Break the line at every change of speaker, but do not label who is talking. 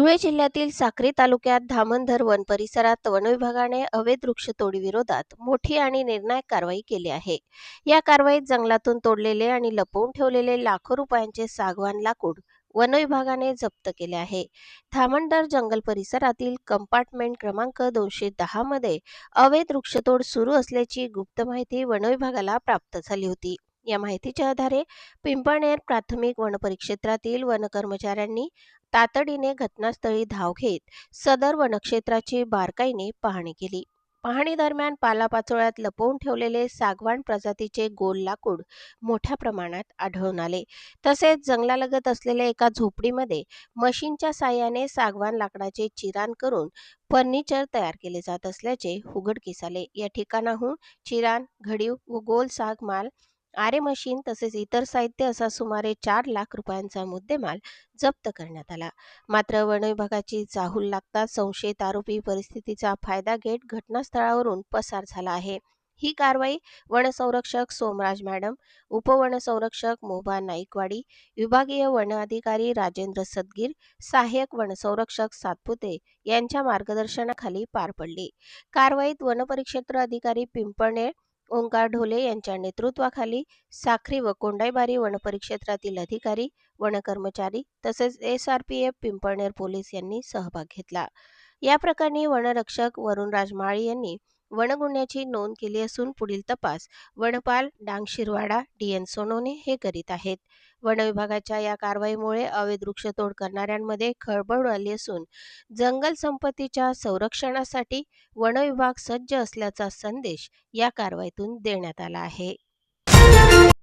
धुळे जिल्ह्यातील साक्री तालुक्यात धामणधर वन परिसरात वनविभागाने अवैध वृक्षतोडीविरोधात मोठी आणि निर्णायक कारवाई केली आहे. या कारवाईत जंगलातून तोडलेले आणि लपवून ठेवलेले लाखो रुपयांचे सागवान लाकूड वनविभागाने जप्त केले आहे. धामणधर जंगल परिसरातील कंपार्टमेंट क्रमांक दोनशे दहा मध्ये अवैध वृक्षतोड सुरू असल्याची गुप्त माहिती वनविभागाला प्राप्त झाली होती. या माहितीच्या आधारे पिंपळनेर प्राथमिक वनपरिक्षेत्रातील वन कर्मचाऱ्यांनी तातडीने घटनास्थळी धाव घेत सदर वनक्षेत्राची बारकाईने पाहणी केली. पाहणी दरम्यान पालापाचोळ्यात लपवून ठेवलेले सागवान प्रजातीचे गोल लाकूड मोठ्या प्रमाणात आढळून आले. तसेच जंगलालगत असलेल्या एका झोपडीमध्ये मशीनच्या साहाय्याने सागवान लाकडाचे चिराण करून फर्निचर तयार केले जात असल्याचे उघडकीस आले. या ठिकाणाहून चिराण घडीव व गोल साग माल आरे मशीन तसेच इतर साहित्य असा सुमारे चार लाख रुपयांचा मुद्देमाल जप्त करण्यात आला. मात्र वन विभागाची चाहूल लागताच संशयित आरोपी परिस्थितीचा फायदा घेत घटनास्थळावरून पसार झाला आहे. ही कारवाई वनसंरक्षक सोमराज मॅडम उपवनसंरक्षक मोबा नाईकवाडी विभागीय वन अधिकारी राजेंद्र सदगीर सहाय्यक वनसंरक्षक सातपुते यांच्या मार्गदर्शनाखाली पार पडली. कारवाईत वनपरिक्षेत्र अधिकारी पिंपळनेर ओंकार ढोले यांच्या नेतृत्वाखाली साखरी व कोंडाईबारी वनपरिक्षेत्रातील अधिकारी वनकर्मचारी तसेच S R P F Pimpalner police यांनी सहभाग घेतला. या प्रकरणी वनरक्षक वरुणराज माळी यांनी वनगुन्ह्याची नोंद केली असून पुढील तपास वनपाल डांग शिरवाडा डी एन सोनोने हे करीत आहेत. वनविभागाच्या या कारवाईमुळे अवैध वृक्षतोड करणाऱ्यांमध्ये खळबळ आली असून जंगल संपत्तीच्या संरक्षणासाठी वनविभाग सज्ज असल्याचा संदेश या कारवाईतून देण्यात आला आहे.